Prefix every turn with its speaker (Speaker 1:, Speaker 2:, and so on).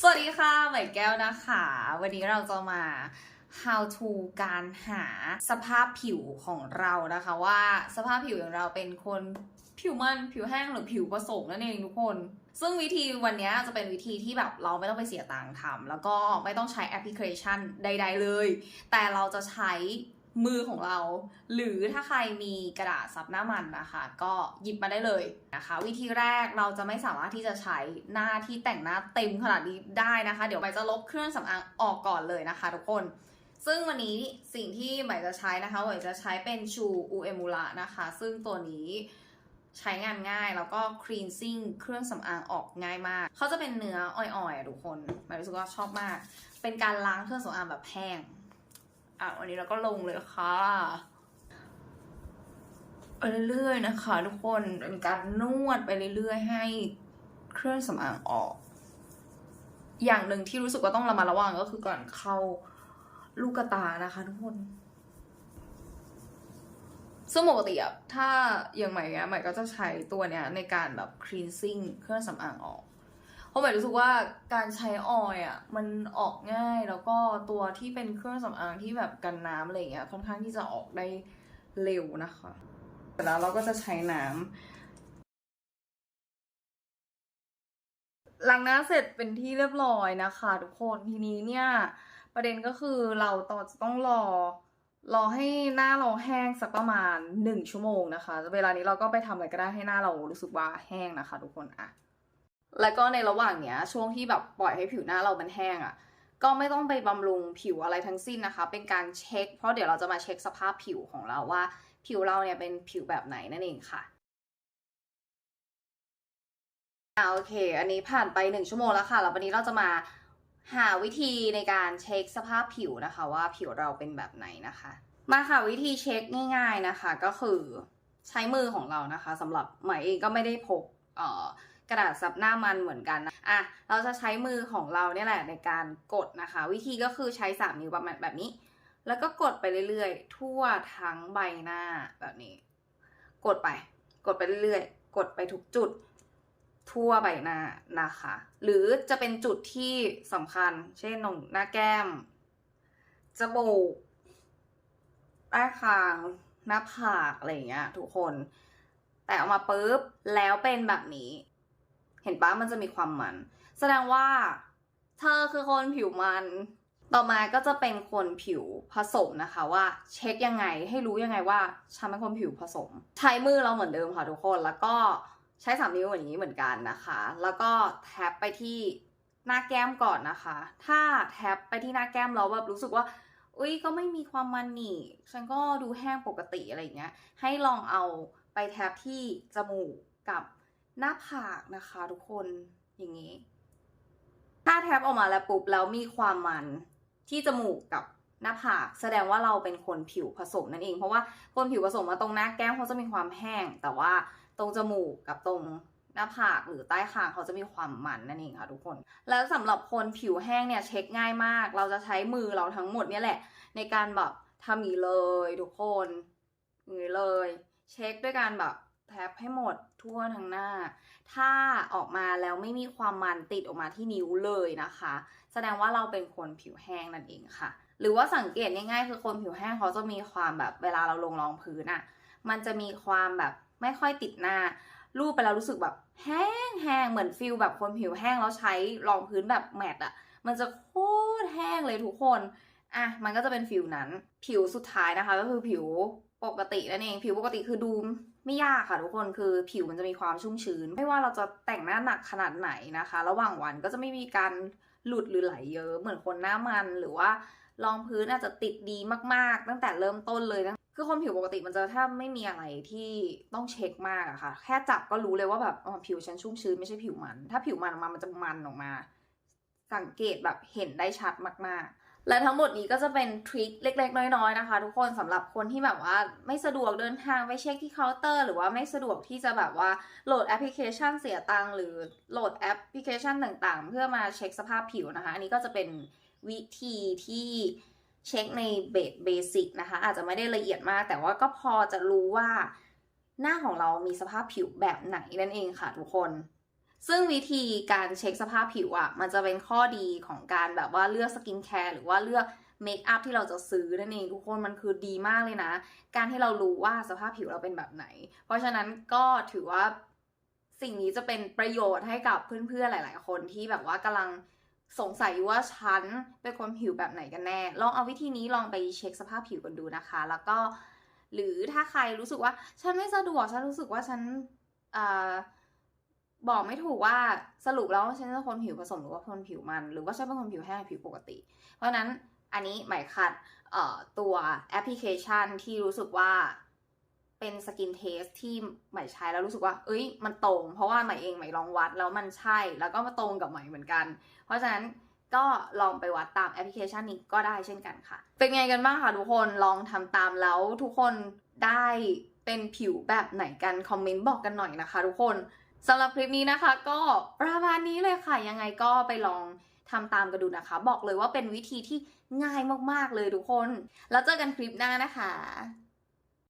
Speaker 1: สวัสดีค่ะใหม่แก้วนะคะ วันนี้เราจะมา how to การหาสภาพผิวของเรานะคะ ว่าสภาพผิวของเราเป็นคนผิวมันผิวแห้งหรือผิวผสมนั่นเองทุกคน ซึ่งวิธีวันนี้จะเป็นวิธีที่แบบเราไม่ต้องไปเสียตังค์ทำแล้วก็ไม่ต้องใช้แอปพลิเคชันใด ๆ เลย แต่เราจะใช้ มือของเรา หรือถ้าใครมีกระดาษซับหน้ามันนะคะ ก็หยิบมาได้เลยนะคะ วิธีแรกเราจะไม่สามารถที่จะใช้หน้าที่แต่งหน้าเต็มขนาดนี้ได้นะคะ เดี๋ยวใบจะลบเครื่องสำอางออกก่อนเลยนะคะทุกคน ซึ่งวันนี้สิ่งที่ใหม่จะใช้นะคะใหม่จะใช้เป็นชูอูเอมูระนะคะ ซึ่งตัวนี้ใช้งานง่ายแล้วก็ cleansing เครื่องสำอางออกง่ายมาก เขาจะเป็นเนื้ออ่อยๆอะทุกคนใหม่รู้สึกว่าชอบมาก เป็นการล้างเครื่องสำอางแบบแห้ง อะวันนี้เราก็ลงเลยค่ะไปเรื่อยๆนะคะ ทุกคนเป็นการนวดไปเรื่อยๆ ให้เครื่องสำอางออก อย่างหนึ่งที่รู้สึกว่าต้องระมัดระวังก็คือก่อนเข้าลูกตานะคะ ทุกคนซึ่งปกติอะถ้าอย่างใหม่อะใหม่ก็จะใช้ตัวเนี้ยในการแบบ cleansing เครื่องสำอางออก ราะหมายรู้สึกว่าการใช้ออย์อะมันออกง่ายแล้วก็ตัวที่เป็นเครื่องสำอางที่แบบกันน้ำอะไรเงี้ยค่อนข้างที่จะออกได้เร็วนะคะแต่แล้วเราก็จะใช้น้ำล้างหน้าเสร็จเป็นที่เรียบร้อยนะคะทุกคนทีนี้เนี่ยประเด็นก็คือเราต่อจะต้องรอรอให้หน้าเราแห้งสักประมาณหนึ่งชั่วโมงนะคะ เวลานี้เราก็ไปทำอะไรก็ได้ให้หน้าเรารู้สึกว่าแห้งนะคะ ทุกคนอะ แล้วก็ในระหว่างเนี้ย ช่วงที่แบบปล่อยให้ผิวหน้าเรามันแห้งอะ่ะ ก็ไม่ต้องไปบำรุงผิวอะไรทั้งสิ้นนะคะ เป็นการเช็ค เพราะเดี๋ยวเราจะมาเช็คสภาพผิวของเราว่า ผิวเราเนี่ยเป็นผิวแบบไหนนั่นเองค่ะอ่าโอเค อันนี้ผ่านไปหนึ่งชั่วโมงแล้วค่ะ แล้ววันนี้เราจะมาหาวิธีในการเช็คสภาพผิวนะคะ ว่าผิวเราเป็นแบบไหนนะคะ มาค่ะวิธีเช็คง่าย ๆนะคะ ก็คือใช้มือของเรานะคะสำหรับใหม่เองก็ไม่ได้พกเอ่อ กระดาษซับหน้ามันเหมือนกันนะอะเราจะใช้มือของเราเนี่ยแหละในการกดนะคะ วิธีก็คือใช้สามนิ้วประมาณแบบนี้ แล้วก็กดไปเรื่อยๆ ทั่วทั้งใบหน้าแบบนี้ กดไป กดไปเรื่อยๆ กดไปทุกจุด ทั่วใบหน้านะคะ หรือจะเป็นจุดที่สำคัญ เช่นตรงหน้าแก้มจมูกใต้คาง หน้าผากอะไรอย่างเงี้ยทุกคน แต่ออกมาปุ๊บ แล้วเป็นแบบนี้ เห็นปะมันจะมีความมัน แสดงว่า เธอคือคนผิวมัน ต่อมาก็จะเป็นคนผิวผสมนะคะว่าเช็คยังไงให้รู้ยังไงว่าฉันเป็นคนผิวผสม ใช้มือเราเหมือนเดิมค่ะทุกคน แล้วก็ใช้สามนิ้วอย่างนี้เหมือนกันนะคะ แล้วก็แท็บไปที่หน้าแก้มก่อนนะคะ ถ้าแท็บไปที่หน้าแก้มเราแบบรู้สึกว่าอุ้ยก็ไม่มีความมันนี่ ฉันก็ดูแห้งปกติอะไรอย่างเงี้ย ให้ลองเอาไปแท็บที่จมูกกับ หน้าผากนะคะทุกคนอย่างนี้ ถ้าแท็บออกมาแล้วปุ๊บแล้วมีความมันที่จมูกกับหน้าผากแสดงว่าเราเป็นคนผิวผสมนั่นเอง เพราะว่าคนผิวผสมมาตรงหน้าแก้มเขาจะมีความแห้ง แต่ว่าตรงจมูกกับตรงหน้าผากหรือใต้คางเขาจะมีความมันนั่นเองค่ะทุกคน แล้วสำหรับคนผิวแห้งเนี่ยเช็คง่ายมาก เราจะใช้มือเราทั้งหมดเนี่ยแหละ ในการแบบทำอย่างนี้เลยทุกคนอย่างนี้เลย เช็คด้วยการแบบ แท็บให้หมดทั่วทั้งหน้า ถ้าออกมาแล้วไม่มีความมันติดออกมาที่นิ้วเลยนะคะ แสดงว่าเราเป็นคนผิวแห้งนั่นเองค่ะ หรือว่าสังเกตง่ายๆคือคนผิวแห้งเขาจะมีความแบบเวลาเราลงรองพื้นอะมันจะมีความแบบไม่ค่อยติดหน้า รูปไปแล้วรู้สึกแบบแห้งแห้งเหมือนฟิลแบบคนผิวแห้งแล้วใช้รองพื้นแบบแมตต์อะมันจะโคตรแห้งเลยทุกคน อะ มันก็จะเป็นผิวนั้น ผิวสุดท้ายนะคะ ก็คือผิว ปกตินั่นเองผิวปกติคือดูไม่ยากค่ะทุกคนคือผิวมันจะมีความชุ่มชื้น ไม่ว่าเราจะแต่งหน้าหนักขนาดไหนนะคะ ระหว่างวันก็จะไม่มีการหลุดหรือไหลเยอะเหมือนคนหน้ามันหรือว่ารองพื้นอาจจะติดดีมากๆ ตั้งแต่เริ่มต้นเลยนะคือคนผิวปกติมันจะถ้าไม่มีอะไรที่ต้องเช็คมากอะค่ะ แค่จับก็รู้เลยว่าแบบอ๋อผิวฉันชุ่มชื้นไม่ใช่ผิวมัน ถ้าผิวมันออกมามันจะมันออกมา สังเกตแบบเห็นได้ชัดมากๆ และทั้งหมดนี้ก็จะเป็นทริคเล็ก ๆ น้อยๆนะคะ ทุกคนสำหรับคนที่แบบว่าไม่สะดวกเดินทางไปเช็คที่เคาน์เตอร์ หรือว่าไม่สะดวกที่จะแบบว่าโหลดแอปพลิเคชันเสียตังหรือโหลดแอปพลิเคชันต่างๆ เพื่อมาเช็คสภาพผิวนะคะ อันนี้ก็จะเป็นวิธีที่เช็คในเบสเบสิกนะคะ อาจจะไม่ได้ละเอียดมาก แต่ว่าก็พอจะรู้ว่าหน้าของเรามีสภาพผิวแบบไหนนั่นเองค่ะทุกคน ซึ่งวิธีการเช็คสภาพผิวอะ่ะ มันจะเป็นข้อดีของการแบบว่าเลือกสกินแคร์หรือว่าเลือกเมคอัพที่เราจะซื้อนั่นเองทุกคนมันคือดีมากเลยนะ การที่เรารู้ว่าสภาพผิวเราเป็นแบบไหน เพราะฉะนั้นก็ถือว่าสิ่งนี้จะเป็นประโยชน์ให้กับเพื่อนๆหลาย ๆ คนที่แบบว่ากำลังสงสัยอยู่ว่าฉันเป็นคนผิวแบบไหนกันแน่ ลองเอาวิธีนี้ลองไปเช็คสภาพผิวกันดูนะคะ แล้วก็ หรือถ้าใครรู้สึกว่า ฉันไม่สะดวกฉันรู้สึกว่าฉันอ่อ บอกไม่ถูกว่าสรุปแล้วฉันเป็นคนผิวผสมหรือว่าคนผิวมัน หรือว่าฉันเป็นคนผิวแห้งผิวปกติ เพราะนั้นอันนี้หมายคัดตัวแอปพลิเคชันที่รู้สึกว่าเป็นสกินเทสที่ใหม่ใช้แล้วรู้สึกว่า เอ้ย มันตรง เพราะว่าใหม่เองใหม่ลองวัดแล้วมันใช่ แล้วก็มาตรงกับใหม่เหมือนกัน เพราะฉะนั้นก็ลองไปวัดตามแอปพลิเคชันนี้ก็ได้เช่นกันค่ะ เป็นไงกันบ้างคะทุกคน ลองทำตามแล้วทุกคนได้เป็นผิวแบบไหนกัน คอมเมนต์บอกกันหน่อยนะคะทุกคน สำหรับคลิปนี้นะคะ ก็ประมาณนี้เลยค่ะ ยังไงก็ไปลองทำตามกันดูนะคะ บอกเลยว่าเป็นวิธีที่ง่ายมากๆเลยทุกคน แล้วเจอกันคลิปหน้านะคะ